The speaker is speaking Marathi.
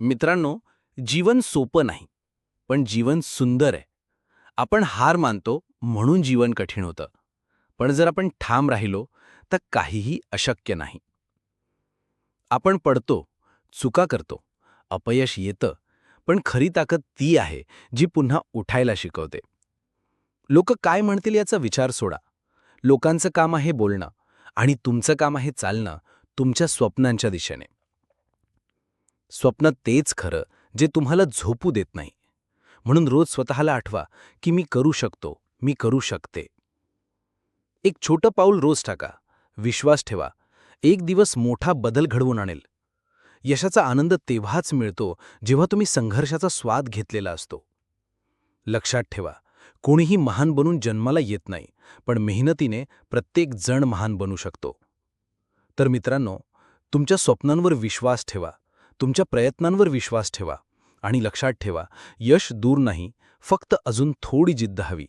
मित्रांनो जीवन सोपं नाही पण जीवन सुंदर आहे. आपण हार मानतो म्हणून जीवन कठीण होतं पण जर आपण ठाम राहिलो तर काहीही अशक्य नाही. आपण पडतो चुका करतो अपयश येतं पण खरी ताकद ती आहे जी पुन्हा उठायला शिकवते. लोक काय म्हणतील याचा विचार सोडा. लोकांचं काम आहे बोलणं आणि तुमचं काम आहे चालणं तुमच्या स्वप्नांच्या दिशेने. स्वप्न तेच खरं जे तुम्हाला झोपू देत नाही. म्हणून रोज स्वतःला आठवा की मी करू शकतो मी करू शकते. एक छोटं पाऊल रोज टाका विश्वास ठेवा एक दिवस मोठा बदल घडवून आणेल. यशाचा आनंद तेव्हाच मिळतो जेव्हा तुम्ही संघर्षाचा स्वाद घेतलेला असतो. लक्षात ठेवा कोणीही महान बनून जन्माला येत नाही पण मेहनतीने प्रत्येक जण महान बनू शकतो. तर मित्रांनो तुमच्या स्वप्नांवर विश्वास ठेवा. तुमच्या प्रयत्नांवर विश्वास ठेवा आणि लक्षात ठेवा यश दूर नाही फक्त अजून थोडी जिद्द हवी.